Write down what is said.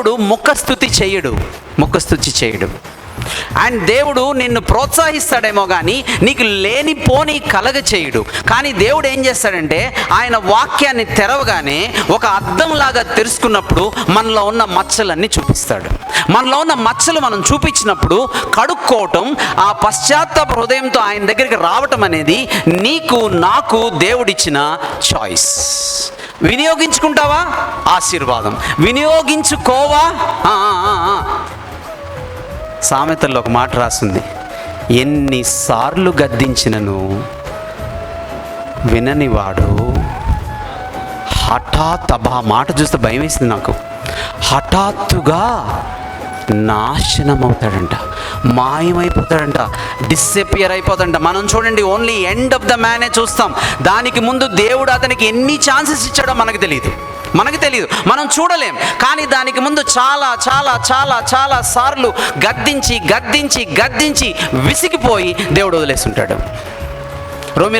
దేవుడు ముఖస్థుతి చేయడు. ముఖస్థుతి చేయడు. అండ్ దేవుడు నిన్ను ప్రోత్సహిస్తాడేమో కానీ నీకు లేనిపోని కలగ చేయడు. కానీ దేవుడు ఏం చేస్తాడంటే ఆయన వాక్యాన్ని తెరవగానే ఒక అద్దంలాగా తెరుచుకున్నప్పుడు మనలో ఉన్న మచ్చలన్నీ చూపిస్తాడు. మనలో ఉన్న మచ్చలు మనం చూపించినప్పుడు కడుక్కోవటం ఆ పశ్చాత్తాప హృదయంతో ఆయన దగ్గరికి రావటం అనేది నీకు నాకు దేవుడిచ్చిన చాయిస్ వినియోగించుకుంటావా? ఆశీర్వాదం. వినియోగించుకోవా? ఆ, సామెతల్లో ఒక మాట రాసింది ఎన్నిసార్లు గద్దించినను విననివాడు హఠాత్ అబ్బా మాట చూస్తే భయం వేసింది నాకు. హఠాత్తుగా నాశనం అవుతాడంట మాయమైపోతాడంట డిస్అపియర్ అయిపోతాడంట. మనం చూడండి ఓన్లీ ఎండ్ ఆఫ్ ద మ్యానే చూస్తాం. దానికి ముందు దేవుడు అతనికి ఎన్ని ఛాన్సెస్ ఇచ్చాడో మనకు తెలియదు మనకు తెలియదు మనం చూడలేం. కానీ దానికి ముందు చాలా చాలా చాలా చాలా సార్లు గద్దించి గద్దించి గద్దించి విసిగిపోయి దేవుడు వదిలేస్తుంటాడు రోమిల